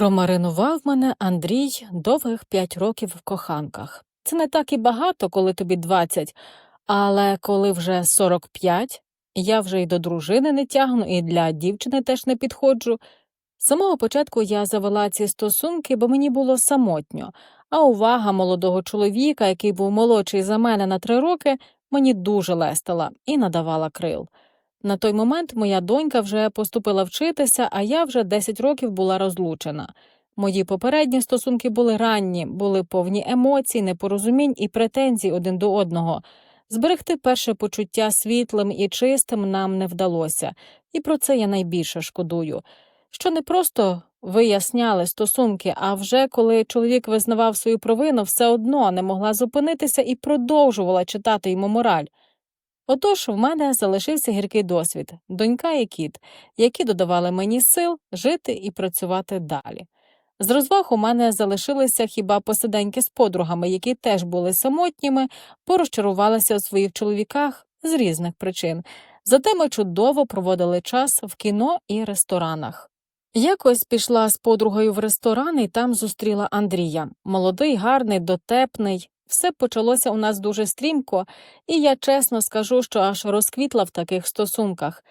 Промаринував мене Андрій довгих п'ять років в коханках. Це не так і багато, коли тобі 20, але коли вже 45, я вже й до дружини не тягну, і для дівчини теж не підходжу. З самого початку я завела ці стосунки, бо мені було самотньо, а увага молодого чоловіка, який був молодший за мене на три роки, мені дуже лестила і надавала крил. На той момент моя донька вже поступила вчитися, а я вже 10 років була розлучена. Мої попередні стосунки були ранні, були повні емоцій, непорозумінь і претензій один до одного. Зберегти перше почуття світлим і чистим нам не вдалося, і про це я найбільше шкодую. Що не просто виясняли стосунки, а вже коли чоловік визнавав свою провину, все одно не могла зупинитися і продовжувала читати йому мораль. Отож, в мене залишився гіркий досвід, донька і кіт, які додавали мені сил жити і працювати далі. З розваг у мене залишилися хіба посиденьки з подругами, які теж були самотніми, порозчарувалися у своїх чоловіках з різних причин. Зате ми чудово проводили час в кіно і ресторанах. Якось пішла з подругою в ресторан і там зустріла Андрія. Молодий, гарний, дотепний. Все почалося у нас дуже стрімко, і я чесно скажу, що аж розквітла в таких стосунках.